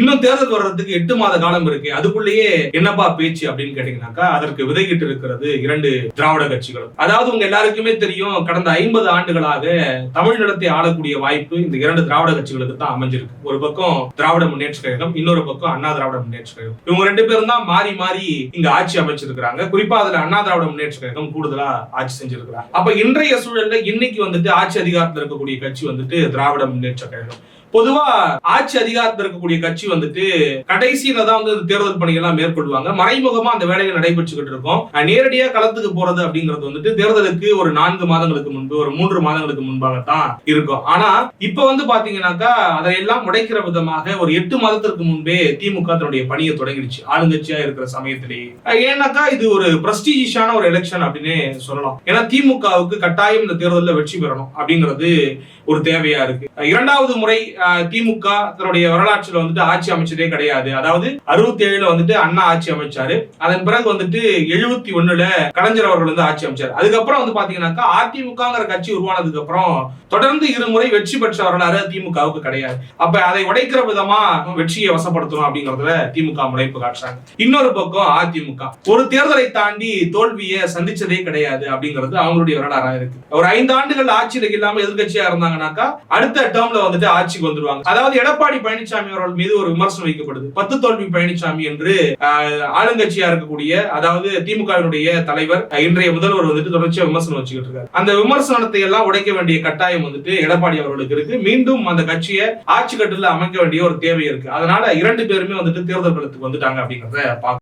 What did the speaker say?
இன்னும் தேர்தல் வர்றதுக்கு எட்டு மாத காலம் இருக்கு அதுக்குள்ளேயே என்னப்பா பேச்சு அப்படின்னு கேட்டீங்கன்னாக்கா அதற்கு விதைகிட்டு இருக்கிறது இரண்டு திராவிட கட்சிகளும். அதாவது உங்க எல்லாருக்குமே தெரியும் கடந்த ஐம்பது ஆண்டுகளாக தமிழ்நிலத்தை ஆளக்கூடிய வாய்ப்பு இந்த இரண்டு திராவிட கட்சிகளுக்கு தான் அமைஞ்சிருக்கு. ஒரு பக்கம் திராவிட முன்னேற்ற கழகம் இன்னொரு பக்கம் அண்ணா திராவிட முன்னேற்ற கழகம். இவங்க ரெண்டு பேரும் தான் மாறி மாறி இங்க ஆட்சி அமைச்சிருக்கிறாங்க. குறிப்பா அதுல அண்ணா திராவிட முன்னேற்ற கழகம் கூடுதலா ஆட்சி செஞ்சிருக்கிறாங்க. அப்ப இன்றைய சூழல்ல இன்னைக்கு வந்துட்டு ஆட்சி அதிகாரத்தில் இருக்கக்கூடிய கட்சி வந்துட்டு திராவிட முன்னேற்ற கழகம். பொதுவா ஆட்சி அதிகாரத்தில் இருக்கக்கூடிய கட்சி வந்துட்டு கடைசியில தான் வந்து தேர்தல் பணிகள்லாம் மேற்கொள்வாங்க. மறைமுகமா அந்த வேலைகள் நடைபெற்றுக்கிட்டு இருக்கும். நேரடியா களத்துக்கு போறது அப்படிங்கிறது வந்துட்டு தேர்தலுக்கு ஒரு நான்கு மாதங்களுக்கு முன்பு ஒரு மூன்று மாதங்களுக்கு முன்பாகத்தான் இருக்கும். ஆனா இப்ப வந்து பாத்தீங்கன்னாக்கா அதையெல்லாம் உடைக்கிற விதமாக ஒரு எட்டு மாதத்திற்கு முன்பே திமுக தன்னுடைய பணியை தொடங்கிடுச்சு. ஆளுங்கட்சியா இருக்கிற சமயத்திலேயே ஏன்னாக்கா இது ஒரு பிரஸ்டீஜியஸான ஒரு எலெக்ஷன் அப்படின்னு சொல்லலாம். ஏன்னா திமுகவுக்கு கட்டாயம் இந்த தேர்தலில் வெற்றி பெறணும் அப்படிங்கிறது ஒரு தேவையா இருக்கு. இரண்டாவது முறை திமுக தன்னுடைய வரலாற்றில் வந்துட்டு ஆட்சி அமைச்சதே கிடையாது. அதாவது அறுபத்தி ஏழுல வந்துட்டு அண்ணா ஆட்சி அமைச்சாரு. அதன் பிறகு வந்துட்டு எழுபத்தி ஒண்ணுல கலைஞர் அவர்கள் வந்து ஆட்சி அமைச்சார். அதுக்கப்புறம் வந்து பாத்தீங்கன்னாக்கா அதிமுகங்கிற கட்சி உருவானதுக்கு அப்புறம் தொடர்ந்து இருமுறை வெற்றி பெற்ற வரலாறு திமுகவுக்கு கிடையாது. அப்ப அதை உடைக்கிற விதமா வெற்றியை வசப்படுத்தணும் அப்படிங்கறதுல திமுக முனைப்பு காட்டுறாங்க. இன்னொரு பக்கம் அதிமுக. ஒரு தேர்தலை தாண்டி தோல்வியை சந்திச்சதே கிடையாது அப்படிங்கிறது அவங்களுடைய வரலாறா இருக்கு. ஒரு ஐந்து ஆண்டுகள் ஆட்சியில் இல்லாம எதிர்கட்சியா இருந்தாங்கன்னாக்கா அடுத்த டேர்ம்ல வந்துட்டு ஆட்சிக்கு வந்துருவாங்க அதாவது எடப்பாடி பழனிசாமி அவர்கள் மீது ஒரு விமர்சனம் வைக்கப்படுது. பத்து தோல்வி பழனிசாமி என்று ஆளுங்கட்சியா இருக்கக்கூடிய அதாவது திமுகவினுடைய தலைவர் இன்றைய முதல்வர் வந்துட்டு தொடர்ச்சியா விமர்சனம் வச்சுக்கிட்டு இருக்காரு. அந்த விமர்சனத்தை எல்லாம் உடைக்க வேண்டிய கட்டாயம் வந்துட்டு எடப்பாடி அவர்களுக்கு இருக்கு. மீண்டும் அந்த கட்சியை ஆட்சி கட்டில அமைக்க வேண்டிய ஒரு தேவை இருக்கு. அதனால இரண்டு பேருமே வந்துட்டு தேர்தல் களத்துக்கு வந்துட்டாங்க அப்படிங்கறத பார்க்கணும்